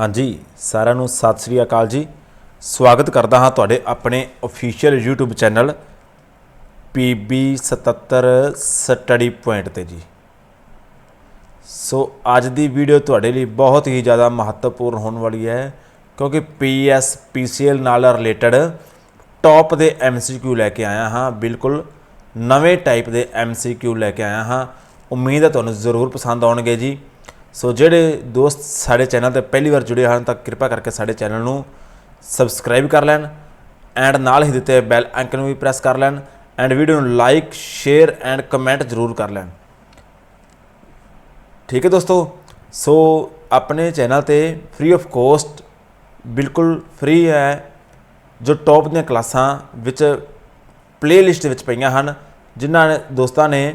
ਹਾਂਜੀ, ਸਾਰਿਆਂ ਨੂੰ ਸਤਿ ਸ੍ਰੀ ਅਕਾਲ ਜੀ। ਸਵਾਗਤ ਕਰਦਾ ਹਾਂ ਤੁਹਾਡੇ ਆਪਣੇ official YouTube channel PB77 study point ਤੇ ਜੀ। ਸੋ ਅੱਜ ਦੀ ਵੀਡੀਓ ਤੁਹਾਡੇ ਲਈ ਬਹੁਤ ਹੀ ਜ਼ਿਆਦਾ ਮਹੱਤਵਪੂਰਨ ਹੋਣ ਵਾਲੀ ਹੈ, ਕਿਉਂਕਿ PS PCL ਨਾਲ ਰਿਲੇਟਡ ਟੌਪ ਦੇ MCQ ਲੈ ਕੇ ਆਇਆ ਹਾਂ, ਬਿਲਕੁਲ ਨਵੇਂ ਟਾਈਪ ਦੇ MCQ ਲੈ ਕੇ ਆਇਆ ਹਾਂ। ਉਮੀਦ ਹੈ ਤੁਹਾਨੂੰ ਜ਼ਰੂਰ ਪਸੰਦ ਆਉਣਗੇ ਜੀ। ਸੋ ਜਿਹੜੇ ਦੋਸਤ ਸਾਡੇ ਚੈਨਲ ਤੇ ਪਹਿਲੀ ਵਾਰ ਜੁੜੇ ਹਨ ਤਾਂ ਕਿਰਪਾ ਕਰਕੇ ਸਾਡੇ ਚੈਨਲ ਨੂੰ ਸਬਸਕ੍ਰਾਈਬ ਕਰ ਲੈਣ ਐਂਡ ਨਾਲ ਹੀ ਦਿੱਤੇ ਬੈਲ ਆਈਕਨ ਨੂੰ ਵੀ ਪ੍ਰੈਸ ਕਰ ਲੈਣ ਐਂਡ ਵੀਡੀਓ ਨੂੰ ਲਾਈਕ, ਸ਼ੇਅਰ ਐਂਡ ਕਮੈਂਟ ਜ਼ਰੂਰ ਕਰ ਲੈਣ। ਠੀਕ ਹੈ ਦੋਸਤੋ, ਸੋ ਆਪਣੇ ਚੈਨਲ ਤੇ ਫ੍ਰੀ ਆਫ ਕੋਸਟ ਬਿਲਕੁਲ ਫ੍ਰੀ ਹੈ ਜੋ ਟੌਪ ਦੀਆਂ ਕਲਾਸਾਂ ਵਿੱਚ ਪਲੇਲਿਸਟ ਵਿੱਚ ਪਈਆਂ ਹਨ, ਜਿਨ੍ਹਾਂ ਦੋਸਤਾਂ ਨੇ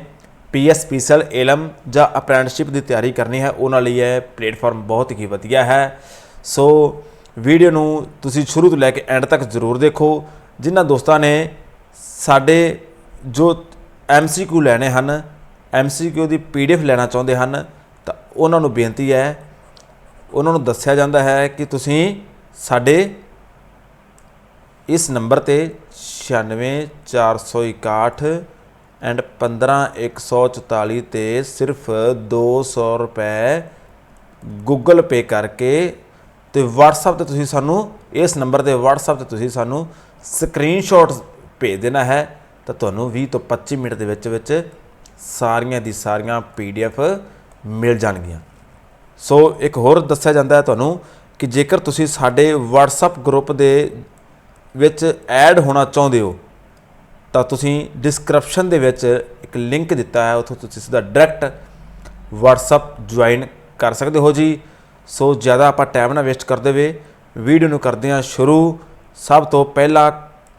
ਪੀਐਸ ਪੀਸਲ ਏਲਮ ਜਾਂ ਅਪ੍ਰੈਂਟਿਸਸ਼ਿਪ ਦੀ ਤਿਆਰੀ ਕਰਨੀ ਹੈ, ਉਹਨਾਂ ਲਈ ਇਹ ਪਲੇਟਫਾਰਮ ਬਹੁਤ ਹੀ ਵਧੀਆ ਹੈ। ਸੋ ਵੀਡੀਓ ਨੂੰ ਤੁਸੀਂ ਸ਼ੁਰੂ ਤੋਂ ਲੈ ਕੇ ਐਂਡ ਤੱਕ ਜ਼ਰੂਰ ਦੇਖੋ। ਜਿਨ੍ਹਾਂ ਦੋਸਤਾਂ ਨੇ ਸਾਡੇ ਜੋ ਐਮਸੀਕਿਊ ਲੈਣੇ ਹਨ ਐਮਸੀਕਿਊ ਦੀ ਪੀਡੀਐਫ ਲੈਣਾ ਚਾਹੁੰਦੇ ਹਨ, ਤਾਂ ਉਹਨਾਂ ਨੂੰ ਬੇਨਤੀ ਹੈ, ਉਹਨਾਂ ਨੂੰ ਦੱਸਿਆ ਜਾਂਦਾ ਹੈ ਕਿ ਤੁਸੀਂ ਸਾਡੇ ਇਸ ਨੰਬਰ ਤੇ 96461 ਐਂਡ 15144 ਤੇ ਸਿਰਫ 200 ਰੁਪਏ ਗੂਗਲ ਪੇ ਕਰਕੇ ਤੇ WhatsApp ਤੇ ਤੁਸੀਂ ਸਾਨੂੰ, ਇਸ ਨੰਬਰ ਤੇ WhatsApp ਤੇ ਤੁਸੀਂ ਸਾਨੂੰ ਸਕਰੀਨਸ਼ਾਟ ਭੇਜ ਦੇਣਾ ਹੈ, ਤਾਂ ਤੁਹਾਨੂੰ 20 ਤੋਂ 25 ਮਿੰਟ ਦੇ ਵਿੱਚ ਵਿੱਚ ਸਾਰੀਆਂ ਦੀ ਸਾਰੀਆਂ PDF ਮਿਲ ਜਾਣਗੀਆਂ। ਸੋ ਇੱਕ ਹੋਰ ਦੱਸਿਆ ਜਾਂਦਾ ਹੈ ਤੁਹਾਨੂੰ ਕਿ ਜੇਕਰ ਤੁਸੀਂ ਸਾਡੇ WhatsApp ਗਰੁੱਪ ਦੇ ਵਿੱਚ ਐਡ ਹੋਣਾ ਚਾਹੁੰਦੇ ਹੋ ਤਾਂ ਤੁਸੀਂ ਡਿਸਕ੍ਰਿਪਸ਼ਨ ਦੇ ਵਿੱਚ ਇੱਕ ਲਿੰਕ ਦਿੱਤਾ ਹੈ, ਉੱਥੋਂ ਤੁਸੀਂ ਸਿੱਧਾ ਡਾਇਰੈਕਟ WhatsApp ਜੁਆਇਨ ਕਰ ਸਕਦੇ ਹੋ ਜੀ। ਸੋ ਜ਼ਿਆਦਾ ਆਪਾਂ ਟਾਈਮ ਨਾ ਵੇਸਟ ਕਰਦੇ ਵੇ ਵੀਡੀਓ ਨੂੰ ਕਰਦੇ ਹਾਂ ਸ਼ੁਰੂ। ਸਭ ਤੋਂ ਪਹਿਲਾ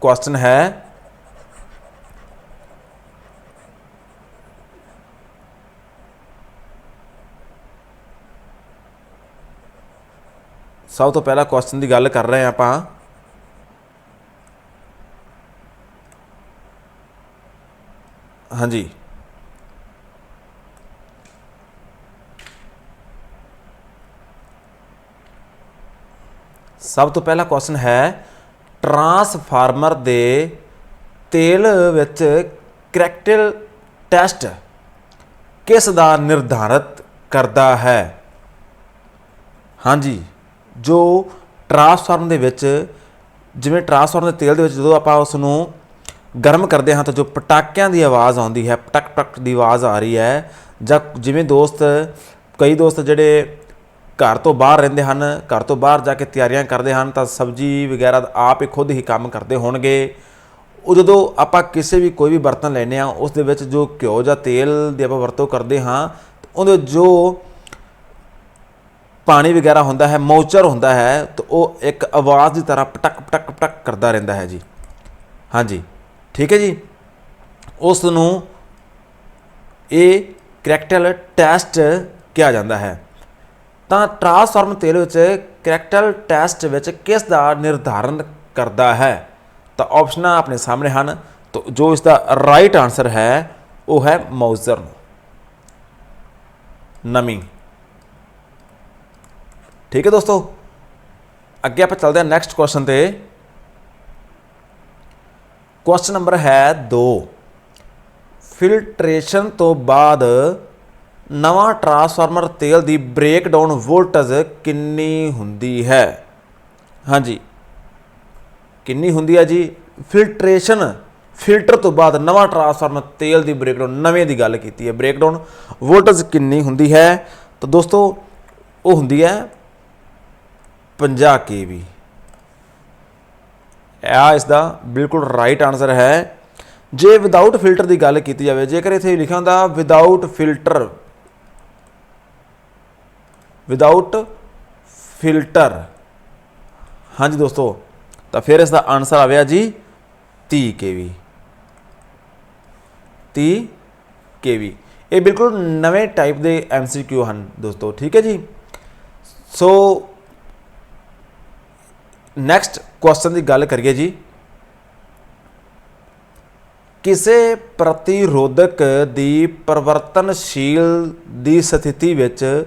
ਕੁਐਸਚਨ ਹੈ, ਸਭ ਤੋਂ ਪਹਿਲਾ ਕੁਐਸਚਨ ਦੀ ਗੱਲ ਕਰ ਰਹੇ ਹਾਂ ਆਪਾਂ। ਹਾਂਜੀ। ਸਭ ਤੋਂ ਪਹਿਲਾ ਕੁਐਸਚਨ ਹੈ, ਟਰਾਂਸਫਾਰਮਰ ਦੇ ਤੇਲ ਵਿੱਚ ਕਰੈਕਟਲ ਟੈਸਟ ਕਿਸ ਦਾ ਨਿਰਧਾਰਤ ਕਰਦਾ ਹੈ? ਹਾਂਜੀ, ਜੋ ਟਰਾਂਸਫਾਰਮਰ ਦੇ ਵਿੱਚ, ਜਿਵੇਂ ਟਰਾਂਸਫਾਰਮਰ ਦੇ ਤੇਲ ਦੇ ਵਿੱਚ ਜਦੋਂ ਆਪਾਂ ਉਸ ਨੂੰ ਗਰਮ ਕਰਦੇ ਹਾਂ ਤਾਂ ਜੋ ਪਟਾਕਿਆਂ ਦੀ ਆਵਾਜ਼ ਆਉਂਦੀ ਹੈ ਪਟਕ ਪਟਕ ਦੀ ਆਵਾਜ਼ ਆ ਰਹੀ ਹੈ। ਜਾਂ ਜਿਵੇਂ ਦੋਸਤ, ਕਈ ਦੋਸਤ ਜਿਹੜੇ ਘਰ ਤੋਂ ਬਾਹਰ ਰਹਿੰਦੇ ਹਨ, ਘਰ ਤੋਂ ਬਾਹਰ ਜਾ ਕੇ ਤਿਆਰੀਆਂ ਕਰਦੇ ਹਨ, ਤਾਂ ਸਬਜ਼ੀ ਵਗੈਰਾ ਆਪ ਹੀ ਖੁਦ ਹੀ ਕੰਮ ਕਰਦੇ ਹੋਣਗੇ। ਉਹ ਜਦੋਂ ਆਪਾਂ ਕਿਸੇ ਵੀ ਕੋਈ ਵੀ ਬਰਤਨ ਲੈਨੇ ਆ ਉਸ ਦੇ ਵਿੱਚ ਜੋ ਘਿਓ ਜਾਂ ਤੇਲ ਦੀ ਆਪਾਂ ਵਰਤੋਂ ਕਰਦੇ ਹਾਂ ਉਹਦੇ ਜੋ ਪਾਣੀ ਵਗੈਰਾ ਹੁੰਦਾ ਹੈ, ਮੌਚਰ ਹੁੰਦਾ ਹੈ, ਤਾਂ ਉਹ ਇੱਕ ਆਵਾਜ਼ ਦੀ ਤਰ੍ਹਾਂ ਪਟਕ ਪਟਕ ਪਟਕ ਕਰਦਾ ਰਹਿੰਦਾ ਹੈ ਜੀ। ਹਾਂਜੀ। ਠੀਕ ਹੈ ਜੀ? ਉਸ ਨੂੰ ਇਹ ਕਰੈਕਟਲ ਟੈਸਟ ਕਿਹਾ ਜਾਂਦਾ ਹੈ। ਤਾਂ ਟਰਾਂਸਫਾਰਮ ਤੇਲ ਵਿੱਚ ਕਰੈਕਟਲ ਟੈਸਟ ਵਿੱਚ ਕਿਸ ਦਾ ਨਿਰਧਾਰਨ ਕਰਦਾ ਹੈ? ਤਾਂ ਆਪਸ਼ਨਾਂ ਆਪਣੇ ਸਾਹਮਣੇ ਹਨ। ਤਾਂ ਜੋ ਇਸ ਦਾ ਰਾਈਟ ਆਨਸਰ ਹੈ, ਉਹ ਹੈ ਮੌਜ਼ਰ ਨਮੀ ਠੀਕ ਹੈ ਦੋਸਤੋ? ਅੱਗੇ ਆਪਾਂ ਚੱਲਦੇ ਹਾਂ ਨੈਕਸਟ ਕੁਐਸਚਨ ਤੇ। ਕੁਐਸਚਨ ਨੰਬਰ ਹੈ 2 ਫਿਲਟਰੇਸ਼ਨ ਤੋਂ ਬਾਅਦ ਨਵਾਂ ਟਰਾਂਸਫਾਰਮਰ ਤੇਲ ਦੀ ਬ੍ਰੇਕਡਾਊਨ ਵੋਲਟੇਜ ਕਿੰਨੀ ਹੁੰਦੀ ਹੈ? ਹਾਂਜੀ। ਕਿੰਨੀ ਹੁੰਦੀ ਹੈ ਜੀ? ਫਿਲਟਰੇਸ਼ਨ ਫਿਲਟਰ ਤੋਂ ਬਾਅਦ ਨਵਾਂ ਟਰਾਂਸਫਾਰਮਰ ਤੇਲ ਦੀ ਬ੍ਰੇਕਡਾਊਨ ਨਵੇਂ ਦੀ ਗੱਲ ਕੀਤੀ ਹੈ। ਬ੍ਰੇਕਡਾਊਨ ਵੋਲਟੇਜ ਕਿੰਨੀ ਹੁੰਦੀ ਹੈ? ਤਾਂ ਦੋਸਤੋ, ਉਹ ਹੁੰਦੀ ਹੈ 50 ਕੇਵੀ ਇਹ ਇਸ ਦਾ ਬਿਲਕੁਲ ਰਾਈਟ ਆਨਸਰ ਹੈ। ਜੇ ਵਿਦਆਊਟ ਫਿਲਟਰ ਦੀ ਗੱਲ ਕੀਤੀ ਜਾਵੇ, ਜੇਕਰ ਇੱਥੇ ਲਿਖਿਆ ਹੁੰਦਾ ਵਿਦਆਊਟ ਫਿਲਟਰ ਵਿਦਆਊਟ ਫਿਲਟਰ ਹਾਂਜੀ ਦੋਸਤੋ, ਤਾਂ ਫਿਰ ਇਸ ਦਾ ਆਨਸਰ ਆਵੇਗਾ ਜੀ 30 ਕੇਵੀ 30 ਕੇਵੀ ਇਹ ਬਿਲਕੁਲ ਨਵੇਂ ਟਾਈਪ ਦੇ ਐਮਸੀਕਿਊ ਹਨ ਦੋਸਤੋ, ਠੀਕ ਹੈ ਜੀ? ਸੋ ਨੈਕਸਟ ਕੁਐਸਚਨ ਦੀ ਗੱਲ ਕਰੀਏ ਜੀ। ਕਿਸੇ ਪ੍ਰਤੀਰੋਧਕ ਦੀ ਪਰਿਵਰਤਨਸ਼ੀਲ ਦੀ ਸਥਿਤੀ ਵਿੱਚ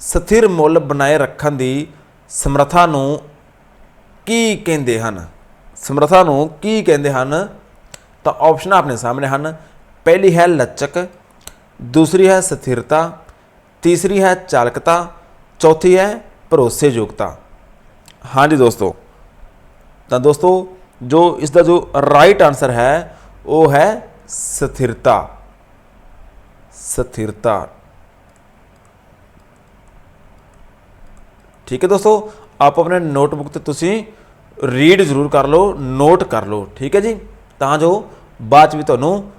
ਸਥਿਰ ਮੁੱਲ ਬਣਾਏ ਰੱਖਣ ਦੀ ਸਮਰੱਥਾ ਨੂੰ ਕੀ ਕਹਿੰਦੇ ਹਨ? ਸਮਰੱਥਾ ਨੂੰ ਕੀ ਕਹਿੰਦੇ ਹਨ? ਤਾਂ ਆਪਸ਼ਨ ਆਪਣੇ ਸਾਹਮਣੇ ਹਨ। ਪਹਿਲੀ ਹੈ ਲਚਕ, ਦੂਸਰੀ ਹੈ ਸਥਿਰਤਾ, ਤੀਸਰੀ ਹੈ ਚਾਲਕਤਾ, ਚੌਥੀ ਹੈ ਭਰੋਸੇਯੋਗਤਾ। ਹਾਂਜੀ ਦੋਸਤੋ। ਤਾਂ ਦੋਸਤੋ, ਜੋ ਇਸ ਦਾ ਜੋ ਰਾਈਟ ਆਨਸਰ ਹੈ, ਉਹ ਹੈ ਸਥਿਰਤਾ। ਸਥਿਰਤਾ। ਠੀਕ ਹੈ ਦੋਸਤੋ, ਆਪ ਆਪਣੇ ਨੋਟਬੁੱਕ ਤੇ ਤੁਸੀਂ ਰੀਡ ਜ਼ਰੂਰ ਕਰ ਲਓ ਨੋਟ ਕਰ ਲਓ, ਠੀਕ ਹੈ ਜੀ? ਤਾਂ ਜੋ ਬਾਅਦ 'ਚ ਵੀ ਤੁਹਾਨੂੰ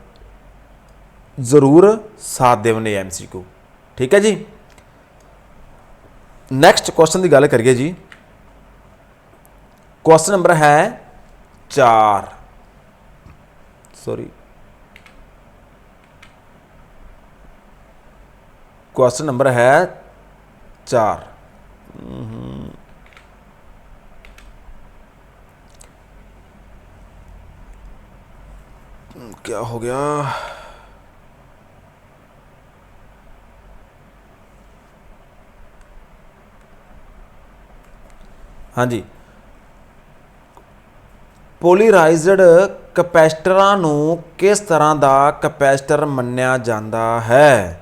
ਜ਼ਰੂਰ ਸਾਥ ਦੇਵਨੇ ਐਮਸੀਕਿਊ ਠੀਕ ਹੈ ਜੀ? ਨੈਕਸਟ ਕੁਐਸਚਨ ਦੀ ਗੱਲ ਕਰੀਏ ਜੀ। क्वेश्चन नंबर है चार। सॉरी क्वेश्चन नंबर है चार। हम्म। क्या हो गया? हाँ जी। ਪੋਲੀਰਾਈਜ਼ਡ ਕਪੈਸਿਟਰਾਂ ਨੂੰ ਕਿਸ ਤਰ੍ਹਾਂ ਦਾ ਕਪੈਸਿਟਰ ਮੰਨਿਆ ਜਾਂਦਾ ਹੈ?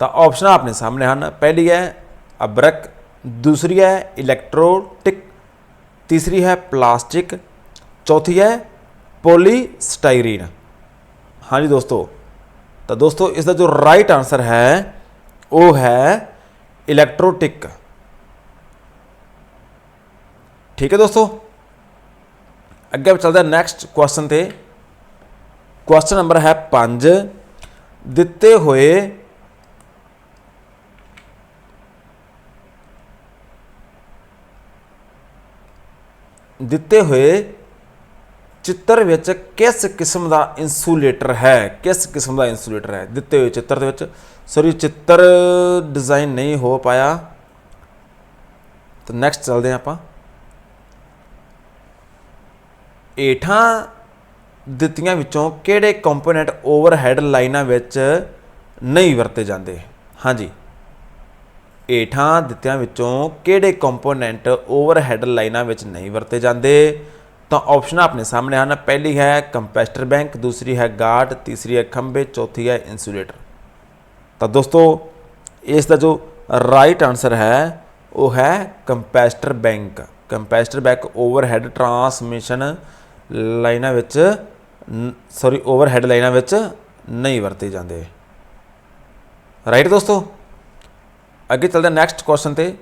ਤਾਂ ਆਪਸ਼ਨ ਆਪਣੇ ਸਾਹਮਣੇ ਹਨ। ਪਹਿਲੀ ਹੈ ਅਬਰਕ, ਦੂਸਰੀ ਹੈ ਇਲੈਕਟ੍ਰੋਟਿਕ, ਤੀਸਰੀ ਹੈ ਪਲਾਸਟਿਕ, ਚੌਥੀ ਹੈ ਪੋਲੀਸਟਾਈਰੀਨ। ਹਾਂਜੀ ਦੋਸਤੋ, ਤਾਂ ਦੋਸਤੋ ਇਸ ਦਾ ਜੋ ਰਾਈਟ ਆਨਸਰ ਹੈ, ਉਹ ਹੈ ਇਲੈਕਟ੍ਰੋਟਿਕ। ਠੀਕ ਹੈ ਦੋਸਤੋ? ਅੱਗੇ ਚੱਲਦਾ ਨੈਕਸਟ ਕੁਐਸਚਨ ਤੇ। ਕੁਐਸਚਨ ਨੰਬਰ ਹੈ 5 ਦਿੱਤੇ ਹੋਏ ਦਿੱਤੇ ਹੋਏ ਚਿੱਤਰ ਵਿੱਚ ਕਿਸ ਕਿਸਮ ਦਾ ਇਨਸੂਲੇਟਰ ਹੈ? ਕਿਸ ਕਿਸਮ ਦਾ ਇਨਸੂਲੇਟਰ ਹੈ? ਦਿੱਤੇ ਹੋਏ ਚਿੱਤਰ ਦੇ ਵਿੱਚ। ਸੋਰੀ ਚਿੱਤਰ ਡਿਜ਼ਾਈਨ ਨਹੀਂ ਹੋ ਪਾਇਆ। ਤਾਂ ਨੈਕਸਟ ਚੱਲਦੇ ਹਾਂ ਆਪਾਂ। ਏਠਾਂ ਦਿੱਤੀਆਂ ਵਿੱਚੋਂ ਕਿਹੜੇ ਕੰਪੋਨੈਂਟ ਓਵਰਹੈਡ ਲਾਈਨਾਂ ਵਿੱਚ ਨਹੀਂ ਵਰਤੇ ਜਾਂਦੇ? ਹਾਂਜੀ। ਏਠਾਂ ਦਿੱਤਿਆਂ ਵਿੱਚੋਂ ਕਿਹੜੇ ਕੰਪੋਨੈਂਟ ਓਵਰਹੈਡ ਲਾਈਨਾਂ ਵਿੱਚ ਨਹੀਂ ਵਰਤੇ ਜਾਂਦੇ? ਤਾਂ ਆਪਸ਼ਨ ਆਪਣੇ ਸਾਹਮਣੇ ਹਨ। ਪਹਿਲੀ ਹੈ ਕੰਪੈਸਟਰ ਬੈਂਕ ਦੂਸਰੀ ਹੈ ਗਾਟ ਤੀਸਰੀ ਹੈ ਖੰਭੇ, ਚੌਥੀ ਹੈ ਇਨਸੂਲੇਟਰ ਤਾਂ ਦੋਸਤੋ, ਇਸ ਦਾ ਜੋ ਰਾਈਟ ਆਨਸਰ ਹੈ, ਉਹ ਹੈ capacitor bank capacitor bank overhead transmission ਲਾਈਨਾਂ ਵਿੱਚ ਸੌਰੀ ਓਵਰਹੈਡ ਲਾਈਨਾਂ ਵਿੱਚ ਨਹੀਂ ਵਰਤੇ ਜਾਂਦੇ। ਰਾਈਟ ਦੋਸਤੋ? ਅੱਗੇ ਚੱਲਦੇ ਨੈਕਸਟ ਕੁਐਸਚਨ ਤੇ।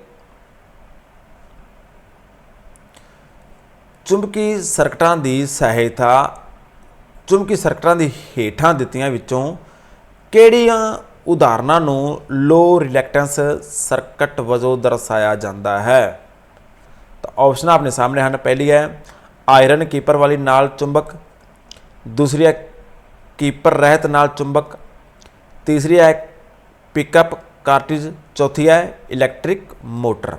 ਚੁੰਬਕੀ ਸਰਕਟਾਂ ਦੀ ਸਹਾਇਤਾ, ਚੁੰਬਕੀ ਸਰਕਟਾਂ ਦੀ ਹੇਠਾਂ ਦਿੱਤੀਆਂ ਵਿੱਚੋਂ ਕਿਹੜੀਆਂ ਉਦਾਹਰਨਾਂ ਨੂੰ ਲੋ ਰਿਲੈਕਟੈਂਸ ਸਰਕਟ ਵਜੋਂ ਦਰਸਾਇਆ ਜਾਂਦਾ ਹੈ? ਤਾਂ ਆਪਸ਼ਨ ਆਪਣੇ ਸਾਹਮਣੇ ਹਨ, ਪਹਿਲੀ ਹੈ ਆਇਰਨ ਕੀਪਰ ਵਾਲੀ ਨਾਲ ਚੁੰਬਕ, ਦੂਸਰੀ ਹੈ ਕੀਪਰ ਰਹਿਤ ਨਾਲ ਚੁੰਬਕ, ਤੀਸਰੀ ਹੈ ਪਿਕਅਪ ਕਾਰਟ੍ਰਿਜ ਚੌਥੀ ਹੈ ਇਲੈਕਟ੍ਰਿਕ ਮੋਟਰ।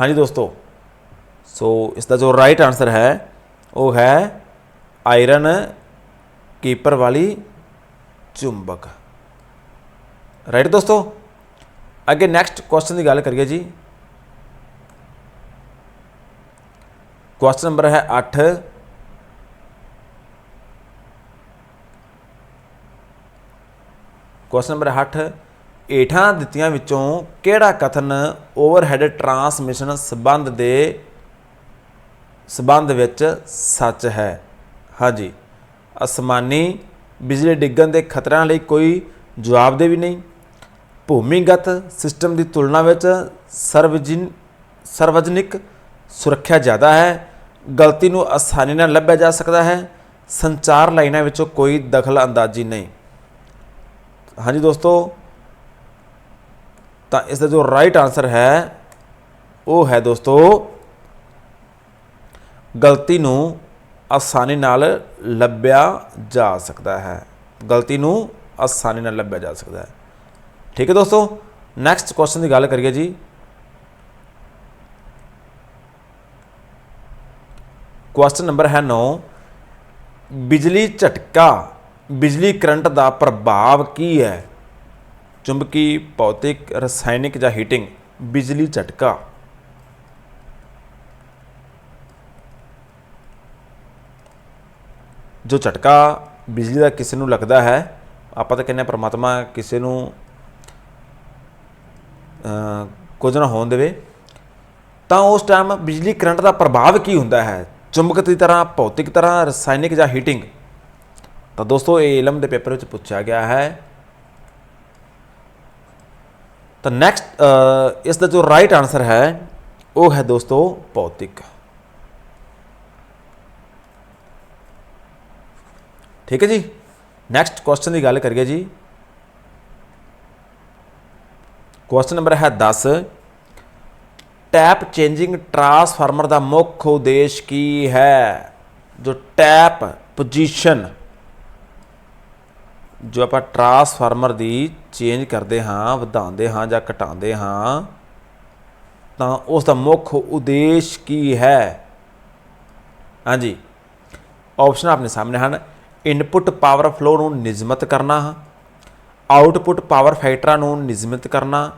ਹਾਂਜੀ ਦੋਸਤੋ, ਸੋ ਇਸ ਦਾ ਜੋ ਰਾਈਟ ਆਨਸਰ ਹੈ, ਉਹ ਹੈ ਆਇਰਨ ਕੀਪਰ ਵਾਲੀ ਚੁੰਬਕ। ਰਾਈਟ ਦੋਸਤੋ? ਅੱਗੇ ਨੈਕਸਟ ਕੁਐਸਚਨ ਦੀ ਗੱਲ ਕਰੀਏ ਜੀ। ਕੁਐਸਚਨ ਨੰਬਰ ਹੈ 8 ਕੁਐਸਚਨ ਨੰਬਰ 8 ਏਠਾਂ ਦਿੱਤੀਆਂ ਵਿੱਚੋਂ ਕਿਹੜਾ ਕਥਨ ਓਵਰਹੈਡ ਟਰਾਂਸਮਿਸ਼ਨ ਸੰਬੰਧ ਦੇ ਸੰਬੰਧ ਵਿੱਚ ਸੱਚ ਹੈ? ਹਾਂਜੀ। ਅਸਮਾਨੀ ਬਿਜਲੀ ਡਿੱਗਣ ਦੇ ਖਤਰਿਆਂ ਲਈ ਕੋਈ ਜਵਾਬਦੇ ਵੀ ਨਹੀਂ। ਭੂਮੀਗਤ ਸਿਸਟਮ ਦੀ ਤੁਲਨਾ ਵਿੱਚ ਸਰਵਜਨ ਸਰਵਜਨਿਕ ਸੁਰੱਖਿਆ ਜ਼ਿਆਦਾ ਹੈ, ਗਲਤੀ ਨੂੰ ਆਸਾਨੀ ਨਾਲ ਲੱਭਿਆ ਜਾ ਸਕਦਾ ਹੈ, ਸੰਚਾਰ ਲਾਈਨਾਂ ਵਿੱਚੋਂ ਕੋਈ ਦਖਲ ਅੰਦਾਜ਼ੀ ਨਹੀਂ। ਹਾਂਜੀ ਦੋਸਤੋ, ਤਾਂ ਇਸ ਦਾ ਜੋ ਰਾਈਟ ਆਨਸਰ ਹੈ, ਉਹ ਹੈ ਦੋਸਤੋ, ਗਲਤੀ ਨੂੰ ਆਸਾਨੀ ਨਾਲ ਲੱਭਿਆ ਜਾ ਸਕਦਾ ਹੈ। ਗਲਤੀ ਨੂੰ ਆਸਾਨੀ ਨਾਲ ਲੱਭਿਆ ਜਾ ਸਕਦਾ ਹੈ। ਠੀਕ ਹੈ ਦੋਸਤੋ ਨੈਕਸਟ ਕੁਐਸਚਨ ਦੀ ਗੱਲ ਕਰੀਏ ਜੀ। ਕੁਐਸਚਨ ਨੰਬਰ ਹੈ 9 ਬਿਜਲੀ ਝਟਕਾ, ਬਿਜਲੀ ਕਰੰਟ ਦਾ ਪ੍ਰਭਾਵ ਕੀ ਹੈ? ਚੁੰਬਕੀ, ਭੌਤਿਕ, ਰਸਾਇਣਿਕ ਜਾਂ ਹੀਟਿੰਗ ਬਿਜਲੀ ਝਟਕਾ। ਜੋ ਝਟਕਾ ਬਿਜਲੀ ਦਾ ਕਿਸੇ ਨੂੰ ਲੱਗਦਾ ਹੈ, ਆਪਾਂ ਤਾਂ ਕਹਿੰਦੇ ਹਾਂ ਪ੍ਰਮਾਤਮਾ ਕਿਸੇ ਨੂੰ ਕੁਝ ਨਾ ਹੋਣ ਦੇਵੇ, ਤਾਂ ਉਸ ਟਾਈਮ ਬਿਜਲੀ ਕਰੰਟ ਦਾ ਪ੍ਰਭਾਵ ਕੀ ਹੁੰਦਾ ਹੈ? ਚੁੰਬਕ ਦੀ ਤਰ੍ਹਾਂ ਭੌਤਿਕ ਤਰ੍ਹਾਂ ਰਸਾਇਣਿਕ ਜਾਂ ਹੀਟਿੰਗ ਤਾਂ ਦੋਸਤੋ ਇਹ ਇਲਮ ਦੇ ਪੇਪਰ ਵਿੱਚ ਪੁੱਛਿਆ ਗਿਆ ਹੈ ਤਾਂ ਨੈਕਸਟ ਇਸ ਦਾ ਜੋ ਰਾਈਟ ਆਨਸਰ ਹੈ ਉਹ ਹੈ ਦੋਸਤੋ ਭੌਤਿਕ ਠੀਕ ਹੈ ਜੀ ਨੈਕਸਟ ਕੁਐਸਚਨ ਦੀ ਗੱਲ ਕਰੀਏ ਜੀ ਕੁਐਸਚਨ ਨੰਬਰ ਹੈ 10 ਟੈਪ ਚੇਂਜਿੰਗ ਟਰਾਂਸਫਾਰਮਰ ਦਾ ਮੁੱਖ ਉਦੇਸ਼ ਕੀ ਹੈ? ਜੋ ਟੈਪ ਪੋਜੀਸ਼ਨ ਜੋ ਆਪਾਂ ਟਰਾਂਸਫਾਰਮਰ ਦੀ ਚੇਂਜ ਕਰਦੇ ਹਾਂ, ਵਧਾਉਂਦੇ ਹਾਂ ਜਾਂ ਘਟਾਉਂਦੇ ਹਾਂ, ਤਾਂ ਉਸ ਦਾ ਮੁੱਖ ਉਦੇਸ਼ ਕੀ ਹੈ? ਹਾਂਜੀ ਆਪਸ਼ਨ ਆਪਣੇ ਸਾਹਮਣੇ ਹਨ। ਇਨਪੁਟ ਪਾਵਰ ਫਲੋ ਨੂੰ ਨਿਯਮਿਤ ਕਰਨਾ ਆਉਟਪੁੱਟ ਪਾਵਰ ਫੈਕਟਰਾਂ ਨੂੰ ਨਿਯਮਿਤ ਕਰਨਾ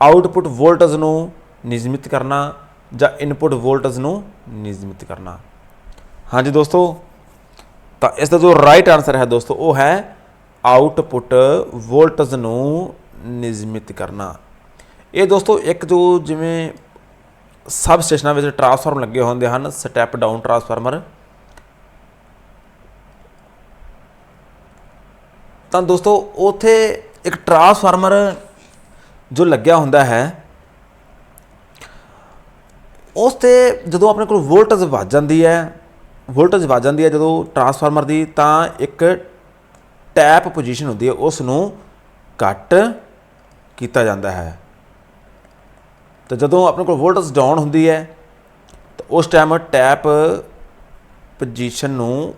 ਆਉਟਪੁੱਟ ਵੋਲਟੇਜ ਨੂੰ ਨਿਯਮਿਤ ਕਰਨਾ ਜਾਂ ਇਨਪੁਟ ਵੋਲਟੇਜ ਨੂੰ ਨਿਯਮਿਤ ਕਰਨਾ। ਹਾਂਜੀ ਦੋਸਤੋ, ਤਾਂ ਇਸ ਦਾ ਜੋ ਰਾਈਟ ਆਨਸਰ ਹੈ ਦੋਸਤੋ, ਉਹ ਹੈ ਆਊਟਪੁੱਟ ਵੋਲਟੇਜ ਨੂੰ ਨਿਯਮਿਤ ਕਰਨਾ। ਇਹ ਦੋਸਤੋ ਇੱਕ ਜੋ ਜਿਵੇਂ ਸਬ ਸਟੇਸ਼ਨਾਂ ਵਿੱਚ ਟਰਾਂਸਫਾਰਮਰ ਲੱਗੇ ਹੁੰਦੇ ਹਨ ਸਟੈਪ ਡਾਊਨ ਟਰਾਂਸਫਾਰਮਰ ਤਾਂ ਦੋਸਤੋ, ਉਥੇ ਇੱਕ ਟਰਾਂਸਫਾਰਮਰ ਜੋ ਲੱਗਿਆ ਹੁੰਦਾ ਹੈ ਉਸ ਤੇ ਜਦੋਂ ਆਪਣੇ ਕੋਲ ਵੋਲਟੇਜ ਵੱਧ ਜਾਂਦੀ ਹੈ ਵੋਲਟੇਜ ਵੱਧ ਜਾਂਦੀ ਹੈ ਜਦੋਂ ਟਰਾਂਸਫਾਰਮਰ ਦੀ, ਤਾਂ ਇੱਕ ਟੈਪ ਪੋਜੀਸ਼ਨ ਹੁੰਦੀ ਹੈ ਉਸ ਨੂੰ ਘੱਟ ਕੀਤਾ ਜਾਂਦਾ ਹੈ। ਤਾਂ ਜਦੋਂ ਆਪਣੇ ਕੋਲ ਵੋਲਟੇਜ ਡਾਊਨ ਹੁੰਦੀ ਹੈ, ਤਾਂ ਉਸ ਟਾਈਮ ਟੈਪ ਪੋਜੀਸ਼ਨ ਨੂੰ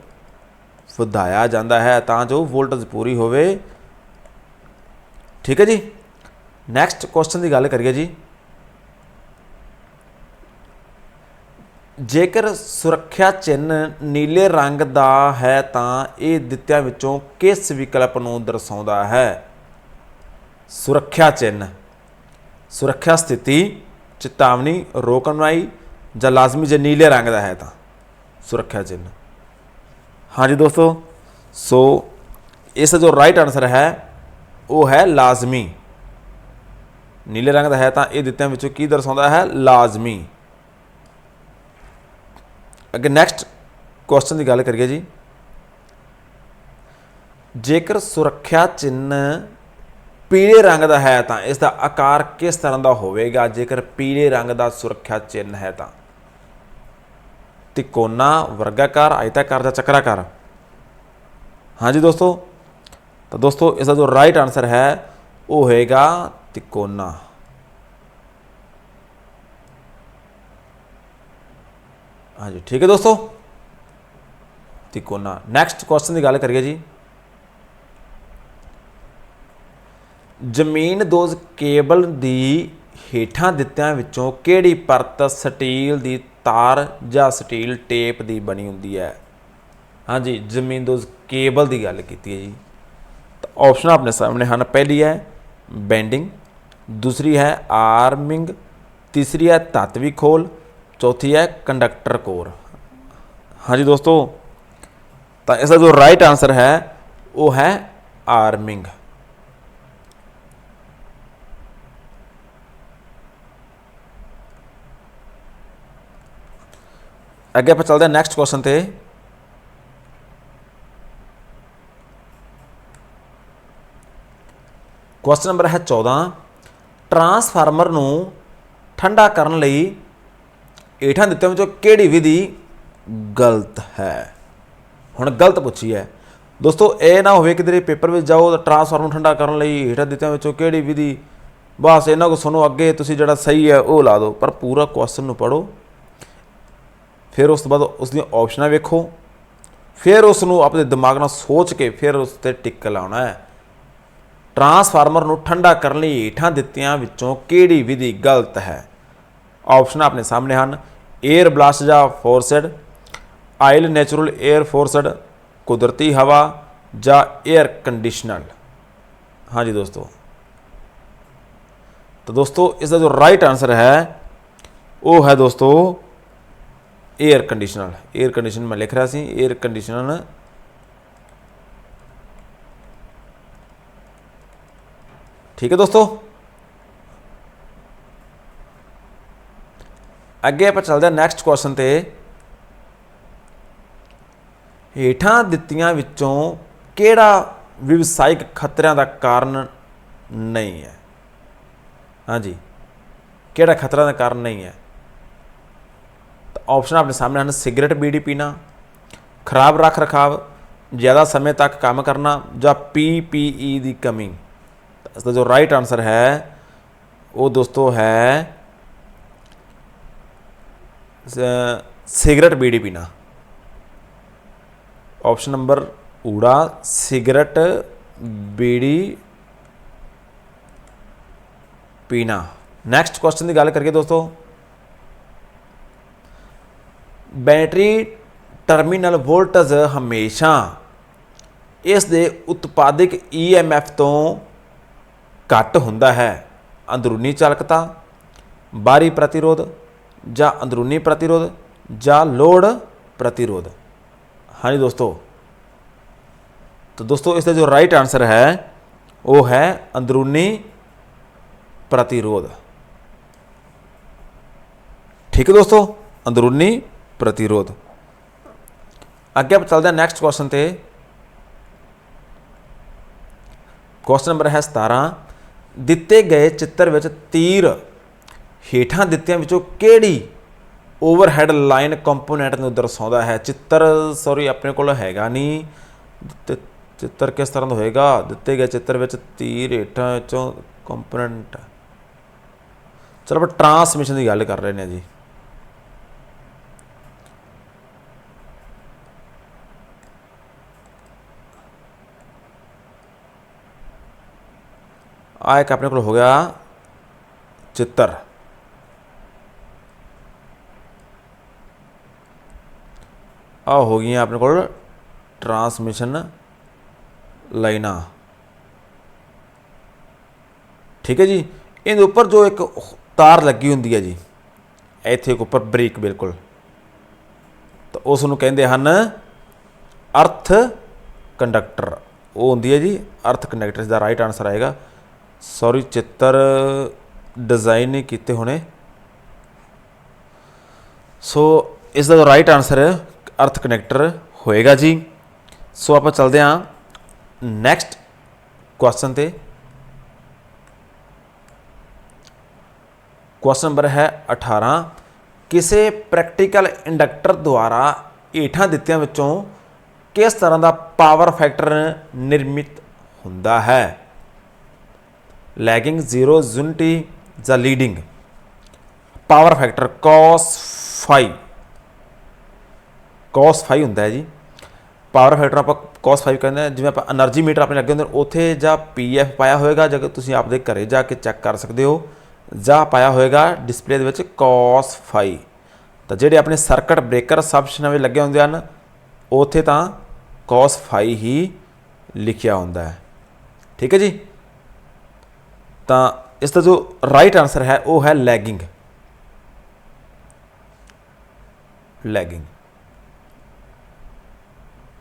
ਵਧਾਇਆ ਜਾਂਦਾ ਹੈ, ਤਾਂ ਜੋ ਵੋਲਟੇਜ ਪੂਰੀ ਹੋਵੇ। ਠੀਕ ਹੈ ਜੀ? ਨੈਕਸਟ ਕੁਐਸਚਨ ਦੀ ਗੱਲ ਕਰੀਏ ਜੀ। ਜੇਕਰ ਸੁਰੱਖਿਆ ਚਿੰਨ੍ਹ ਨੀਲੇ ਰੰਗ ਦਾ ਹੈ ਤਾਂ ਇਹ ਦਿੱਤਿਆਂ ਵਿੱਚੋਂ ਕਿਸ ਵਿਕਲਪ ਨੂੰ ਦਰਸਾਉਂਦਾ ਹੈ? ਸੁਰੱਖਿਆ ਚਿੰਨ੍ਹ। ਸੁਰੱਖਿਆ ਸਥਿਤੀ, ਚੇਤਾਵਨੀ ਰੋਕਣਵਾਈ ਜਾਂ ਲਾਜ਼ਮੀ ਜੇ ਨੀਲੇ ਰੰਗ ਦਾ ਹੈ ਤਾਂ? ਸੁਰੱਖਿਆ ਚਿੰਨ੍ਹ। ਹਾਂਜੀ ਦੋਸਤੋ, ਸੋ ਇਸ ਦਾ ਜੋ ਰਾਈਟ ਆਨਸਰ ਹੈ, ਉਹ ਹੈ ਲਾਜ਼ਮੀ। ਨੀਲੇ ਰੰਗ ਦਾ ਹੈ ਤਾਂ ਇਹ ਦਿੱਤਿਆਂ ਵਿੱਚੋਂ ਕੀ ਦਰਸਾਉਂਦਾ ਹੈ? ਲਾਜ਼ਮੀ। ਅੱਗੇ ਨੈਕਸਟ ਕੁਐਸਚਨ ਦੀ ਗੱਲ ਕਰੀਏ ਜੀ। ਜੇਕਰ ਸੁਰੱਖਿਆ ਚਿੰਨ੍ਹ ਪੀਲੇ ਰੰਗ ਦਾ ਹੈ ਤਾਂ ਇਸ ਦਾ ਆਕਾਰ ਕਿਸ ਤਰ੍ਹਾਂ ਦਾ ਹੋਵੇਗਾ? ਜੇਕਰ ਪੀਲੇ ਰੰਗ ਦਾ ਸੁਰੱਖਿਆ ਚਿੰਨ੍ਹ ਹੈ ਤਾਂ। ਤਿਕੋਣਾ ਵਰਗਾਕਾਰ ਆਇਤਾਕਾਰ ਜਾਂ ਚੱਕਰਾਕਾਰ? ਹਾਂਜੀ ਦੋਸਤੋ, ਤਾਂ ਦੋਸਤੋ ਇਸ ਦਾ ਜੋ ਰਾਈਟ ਆਨਸਰ ਹੈ, ਉਹ ਹੋਏਗਾ ਤਿਕੋਣਾ। ਹਾਂਜੀ, ਠੀਕ ਹੈ ਦੋਸਤੋ। ਤਿਕੋਣਾ ਨੈਕਸਟ ਕੁਐਸਚਨ ਦੀ ਗੱਲ ਕਰੀਏ ਜੀ। ਜ਼ਮੀਨ ਦੋਜ਼ ਕੇਬਲ ਦੀ ਹੇਠਾਂ ਦਿੱਤਿਆਂ ਵਿੱਚੋਂ ਕਿਹੜੀ ਪਰਤ ਸਟੀਲ ਦੀ ਤਾਰ ਜਾਂ ਸਟੀਲ ਟੇਪ ਦੀ ਬਣੀ ਹੁੰਦੀ ਹੈ? ਹਾਂਜੀ, ਜ਼ਮੀਨ ਦੋਜ਼ ਕੇਬਲ ਦੀ ਗੱਲ ਕੀਤੀ ਹੈ ਜੀ। ਤਾਂ ਆਪਸ਼ਨ ਆਪਣੇ ਸਾਹਮਣੇ ਹਨ। ਪਹਿਲੀ ਹੈ ਬੈਂਡਿੰਗ ਦੂਸਰੀ ਹੈ ਆਰਮਿੰਗ ਤੀਸਰੀ ਹੈ ਧਾਤਵੀ ਖੋਲ ਚੌਥੀ ਹੈ ਕੰਡਕਟਰ ਕੋਰ। ਹਾਂਜੀ ਦੋਸਤੋ, ਤਾਂ ਇਸ ਦਾ ਜੋ ਰਾਈਟ ਆਨਸਰ ਹੈ, ਉਹ ਹੈ ਆਰਮਿੰਗ ਅੱਗੇ ਆਪਾਂ ਚੱਲਦੇ ਹਾਂ ਨੈਕਸਟ ਕੁਐਸਚਨ ਤੇ। ਕੁਐਸਚਨ ਨੰਬਰ ਹੈ 14 ਟਰਾਂਸਫਾਰਮਰ ਨੂੰ ਠੰਡਾ ਕਰਨ ਲਈ ਹੇਠਾਂ ਦਿੱਤੇ ਵਿੱਚੋਂ ਕਿਹੜੀ ਵਿਧੀ ਗਲਤ ਹੈ? ਹੁਣ ਗਲਤ ਪੁੱਛੀ ਹੈ ਦੋਸਤੋ, ਇਹ ਨਾ ਹੋਵੇ ਕਿ ਕਿਧਰੇ ਪੇਪਰ ਵਿੱਚ ਜਾਓ ਤਾਂ ਟਰਾਂਸਫਾਰਮਰ ਨੂੰ ਠੰਡਾ ਕਰਨ ਲਈ ਹੇਠਾਂ ਦਿੱਤਿਆਂ ਵਿੱਚੋਂ ਕਿਹੜੀ ਵਿਧੀ? ਬਸ ਇਹਨਾਂ ਕੋ ਸੁਣੋ ਅੱਗੇ, ਤੁਸੀਂ ਜਿਹੜਾ ਸਹੀ ਹੈ ਉਹ ਲਾ ਦਿਓ, ਪਰ ਪੂਰਾ ਕੁਐਸਚਨ ਨੂੰ ਪੜੋ ਫਿਰ ਉਸ ਤੋਂ ਬਾਅਦ ਉਸ ਦੀਆਂ ਆਪਸ਼ਨਾਂ ਵੇਖੋ। ਫਿਰ ਉਸ ਨੂੰ ਆਪਣੇ ਦਿਮਾਗ ਨਾਲ ਸੋਚ ਕੇ ਫਿਰ ਉਸ ਤੇ ਟਿਕ ਲਾਉਣਾ ਹੈ। ਟਰਾਂਸਫਾਰਮਰ ਨੂੰ ਠੰਡਾ ਕਰਨ ਲਈ ਹੇਠਾਂ ਦਿੱਤਿਆਂ ਵਿੱਚੋਂ ਕਿਹੜੀ ਵਿਧੀ ਗਲਤ ਹੈ? ऑप्शन अपने सामने हैं एयर ब्लास्ट या forced oil natural air forced, कुदरती हवा या एयर ਕੰਡੀਸ਼ਨਲ हाँ जी दोस्तों। तो दोस्तों, इसका जो राइट आंसर है, वो है दोस्तों एयर कंडीशनर एयर कंडीशन में लिख रहा सी एयर कंडीशनर ठीक है दोस्तों? ਅੱਗੇ ਆਪਾਂ ਚੱਲਦੇ ਹਾਂ ਨੈਕਸਟ ਕੁਐਸਚਨ ਤੇ। ਹੇਠਾਂ ਦਿੱਤੀਆਂ ਵਿੱਚੋਂ ਕਿਹੜਾ ਵਿਵਸਾਇਕ ਖਤਰਿਆਂ ਦਾ ਕਾਰਨ ਨਹੀਂ ਹੈ? ਹਾਂਜੀ। ਕਿਹੜਾ ਖਤਰਿਆਂ ਦਾ ਕਾਰਨ ਨਹੀਂ ਹੈ? ਤਾਂ ਆਪਸ਼ਨ ਆਪਣੇ ਸਾਹਮਣੇ ਹਨ, ਸਿਗਰਟ ਬੀੜੀ ਪੀਣਾ, ਖਰਾਬ ਰੱਖ ਰਖਾਵ, ਜ਼ਿਆਦਾ ਸਮੇਂ ਤੱਕ ਕੰਮ ਕਰਨਾ ਜਾਂ ਪੀਪੀਈ ਦੀ ਕਮੀ। ਤਾਂ ਇਸ ਦਾ ਜੋ ਰਾਈਟ ਆਨਸਰ ਹੈ, ਉਹ ਦੋਸਤੋ ਹੈ ਸਿਗਰਟ ਬੀੜੀ ਪੀਣਾ। ਆਪਸ਼ਨ ਨੰਬਰ ਊੜਾ, ਸਿਗਰਟ ਬੀੜੀ ਪੀਣਾ। ਨੈਕਸਟ ਕੁਐਸਚਨ ਦੀ ਗੱਲ ਕਰੀਏ ਦੋਸਤੋ। ਬੈਟਰੀ ਟਰਮੀਨਲ ਵੋਲਟੇਜ ਹਮੇਸ਼ਾ ਇਸ ਦੇ ਉਤਪਾਦਕ EMF ਤੋਂ ਘੱਟ ਹੁੰਦਾ ਹੈ। ਅੰਦਰੂਨੀ ਚਾਲਕਤਾ, ਬਾਹਰੀ ਪ੍ਰਤੀਰੋਧ ਜਾਂ ਅੰਦਰੂਨੀ ਪ੍ਰਤੀਰੋਧ ਜਾਂ ਲੋੜ ਪ੍ਰਤੀਰੋਧ। ਹਾਂਜੀ ਦੋਸਤੋ। ਤਾਂ ਦੋਸਤੋ, ਇਸ ਦਾ ਜੋ ਰਾਈਟ ਆਨਸਰ ਹੈ, ਉਹ ਹੈ ਅੰਦਰੂਨੀ ਪ੍ਰਤੀਰੋਧ। ਠੀਕ ਹੈ ਦੋਸਤੋ? ਅੰਦਰੂਨੀ ਪ੍ਰਤੀਰੋਧ। ਅੱਗੇ ਆਪਾਂ ਚੱਲਦੇ ਹਾਂ ਨੈਕਸਟ ਕੁਐਸਚਨ ਤੇ। ਕੁਐਸਚਨ ਨੰਬਰ ਹੈ 17 ਦਿੱਤੇ ਗਏ ਚਿੱਤਰ ਵਿੱਚ ਤੀਰ ਹੇਠਾਂ ਦਿੱਤਿਆਂ ਵਿੱਚੋਂ ਕਿਹੜੀ ਓਵਰਹੈਡ ਲਾਈਨ ਕੰਪੋਨੈਂਟ ਨੂੰ ਦਰਸਾਉਂਦਾ ਹੈ? ਚਿੱਤਰ ਸੌਰੀ ਆਪਣੇ ਕੋਲ ਹੈਗਾ ਨਹੀਂ। ਚਿੱਤਰ ਕਿਸ ਤਰ੍ਹਾਂ ਦਾ ਹੋਏਗਾ? ਦਿੱਤੇ ਗਏ ਚਿੱਤਰ ਵਿੱਚ ਤੀਰ ਹੇਠਾਂ ਵਿੱਚੋਂ ਕੰਪੋਨੈਂਟ। ਚਲੋ, ਆਪਾਂ ਟਰਾਂਸਮਿਸ਼ਨ ਦੀ ਗੱਲ ਕਰ ਰਹੇ ਨੇ ਜੀ। ਆ ਇੱਕ ਆਪਣੇ ਕੋਲ ਹੋ ਗਿਆ ਚਿੱਤਰ। ਆ ਹੋ ਗਈਆਂ ਆਪਣੇ ਕੋਲ ਟਰਾਂਸਮਿਸ਼ਨ ਲਾਈਨਾਂ। ਠੀਕ ਹੈ ਜੀ? ਇਹਦੇ ਉੱਪਰ ਜੋ ਇੱਕ ਤਾਰ ਲੱਗੀ ਹੁੰਦੀ ਹੈ ਜੀ, ਇੱਥੇ ਇੱਕ ਉੱਪਰ ਬਰੀਕ ਬਿਲਕੁਲ। ਤਾਂ ਉਸ ਨੂੰ ਕਹਿੰਦੇ ਹਨ ਅਰਥ ਕੰਡਕਟਰ। ਉਹ ਹੁੰਦੀ ਹੈ ਜੀ, ਅਰਥ ਕੰਡਕਟਰ ਇਸ ਦਾ ਰਾਈਟ ਆਨਸਰ ਆਏਗਾ। ਸੌਰੀ ਚਿੱਤਰ ਡਿਜ਼ਾਈਨ ਨਹੀਂ ਕੀਤੇ ਹੋਣੇ। ਸੋ ਇਸ ਦਾ ਰਾਈਟ ਆਨਸਰ ਅਰਥ ਕਨੈਕਟਰ ਹੋਏਗਾ ਜੀ। ਸੋ ਆਪਾਂ ਚੱਲਦੇ ਹਾਂ ਨੈਕਸਟ ਕੁਐਸਚਨ ਤੇ। ਕੁਐਸਚਨ ਨੰਬਰ ਹੈ 18 ਕਿਸੇ ਪ੍ਰੈਕਟੀਕਲ ਇੰਡਕਟਰ ਦੁਆਰਾ ਹੇਠਾਂ ਦਿੱਤਿਆਂ ਵਿੱਚੋਂ ਕਿਸ ਤਰ੍ਹਾਂ ਦਾ ਪਾਵਰ ਫੈਕਟਰ ਨਿਰਮਿਤ ਹੁੰਦਾ ਹੈ? ਲੈਗਿੰਗ ਜ਼ੀਰੋ ਯੂਨਿਟੀ ਜਾਂ leading power factor cos phi cos phi ਹੁੰਦਾ ਹੈ ਜੀ। ਪਾਵਰ ਫੈਕਟਰ ਆਪਾਂ cos phi ਕਹਿੰਦੇ ਆ ਜਿਵੇਂ ਆਪਾਂ એનર્ਜੀ ਮੀਟਰ ਆਪਣੇ ਲੱਗੇ ਹੁੰਦੇ ਉਥੇ ਜਾਂ pf ਪਾਇਆ ਹੋਏਗਾ, ਜੇ ਤੁਸੀਂ ਆਪਦੇ ਘਰੇ ਜਾ ਕੇ ਚੈੱਕ ਕਰ ਸਕਦੇ ਹੋ, ਜਾਂ ਪਾਇਆ ਹੋਏਗਾ ਡਿਸਪਲੇ ਦੇ ਵਿੱਚ cos phi ਤਾਂ ਜਿਹੜੇ ਆਪਣੇ ਸਰਕਟ ਬ੍ਰੇਕਰ ਸਬਸਟੇਸ਼ਨ ਵਿੱਚ ਲੱਗੇ ਹੁੰਦੇ ਹਨ, ਉਥੇ ਤਾਂ cos phi ਹੀ ਲਿਖਿਆ ਹੁੰਦਾ ਹੈ। ਠੀਕ ਹੈ ਜੀ? ਤਾਂ ਇਸ ਦਾ ਜੋ ਰਾਈਟ ਆਨਸਰ ਹੈ, ਉਹ ਹੈ ਲੈਗਿੰਗ ਲੈਗਿੰਗ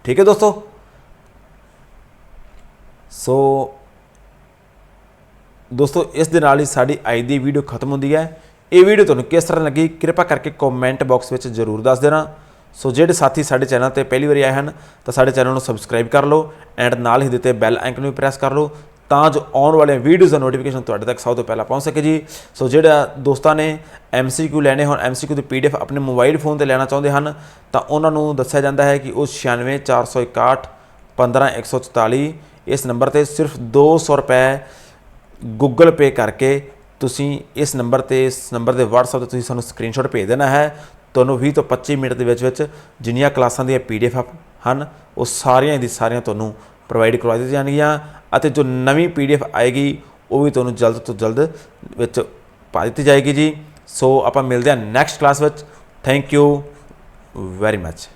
ਠੀਕ ਹੈ ਦੋਸਤੋ ਸੋ ਦੋਸਤੋ ਇਸ ਦੇ ਨਾਲ ਹੀ ਸਾਡੀ ਅੱਜ ਦੀ ਵੀਡੀਓ ਖਤਮ ਹੁੰਦੀ ਹੈ ਇਹ ਵੀਡੀਓ ਤੁਹਾਨੂੰ ਕਿਸ ਤਰ੍ਹਾਂ ਲੱਗੀ ਕਿਰਪਾ ਕਰਕੇ ਕਮੈਂਟ ਬਾਕਸ ਵਿੱਚ ਜ਼ਰੂਰ ਦੱਸ ਦੇਣਾ ਸੋ ਜਿਹੜੇ ਸਾਥੀ ਸਾਡੇ ਚੈਨਲ ਤੇ ਪਹਿਲੀ ਵਾਰੀ ਆਏ ਹਨ ਤਾਂ ਸਾਡੇ ਚੈਨਲ ਨੂੰ ਸਬਸਕ੍ਰਾਈਬ ਕਰ ਲਓ ਐਂਡ ਨਾਲ ਹੀ ਦਿੱਤੇ ਬੈਲ ਆਈਕਨ ਨੂੰ ਪ੍ਰੈਸ ਕਰ ਲਓ ਤਾਂ ਜੋ ਆਉਣ ਵਾਲੇ ਵੀਡੀਓਜ਼ ਦਾ ਨੋਟੀਫਿਕੇਸ਼ਨ ਤੁਹਾਡੇ ਤੱਕ ਸਭ ਤੋਂ ਪਹਿਲਾਂ ਪਹੁੰਚ ਸਕੇ ਜੀ। ਸੋ ਜਿਹੜਾ ਦੋਸਤਾਂ ਨੇ MCQ ਲੈਣੇ ਹੋਣ MCQ ਦੀ PDF ਆਪਣੇ ਮੋਬਾਈਲ ਫੋਨ ਤੇ ਲੈਣਾ ਚਾਹੁੰਦੇ ਹਨ, ਤਾਂ ਉਹਨਾਂ ਨੂੰ ਦੱਸਿਆ ਜਾਂਦਾ ਹੈ ਕਿ ਉਹ 96461 15144 ਇਸ ਨੰਬਰ ਤੇ ਸਿਰਫ 200 ਰੁਪਏ ਗੂਗਲ ਪੇ ਕਰਕੇ ਤੁਸੀਂ ਇਸ ਨੰਬਰ ਤੇ, ਇਸ ਨੰਬਰ ਦੇ WhatsApp ਤੇ ਤੁਸੀਂ ਸਾਨੂੰ ਸਕਰੀਨਸ਼ਾਟ ਭੇਜ ਦੇਣਾ ਹੈ। ਤੁਹਾਨੂੰ 20 ਤੋਂ 25 ਮਿੰਟ ਦੇ ਵਿੱਚ ਵਿੱਚ ਜਿੰਨੀਆਂ ਕਲਾਸਾਂ ਦੀਆਂ PDF ਹਨ, ਉਹ ਸਾਰੀਆਂ ਦੀ ਸਾਰੀਆਂ ਤੁਹਾਨੂੰ ਪ੍ਰੋਵਾਈਡ ਕਰਵਾ ਦਿੱਤੀਆਂ ਜਾਣਗੀਆਂ ਅਤੇ ਜੋ ਨਵੀਂ PDF ਆਏਗੀ, ਉਹ ਵੀ ਤੁਹਾਨੂੰ ਜਲਦ ਤੋਂ ਜਲਦ ਵਿੱਚ ਪਾ ਦਿੱਤੀ ਜਾਏਗੀ ਜੀ। ਸੋ ਆਪਾਂ ਮਿਲਦੇ ਹਾਂ ਨੈਕਸਟ ਕਲਾਸ ਵਿੱਚ। Thank you very much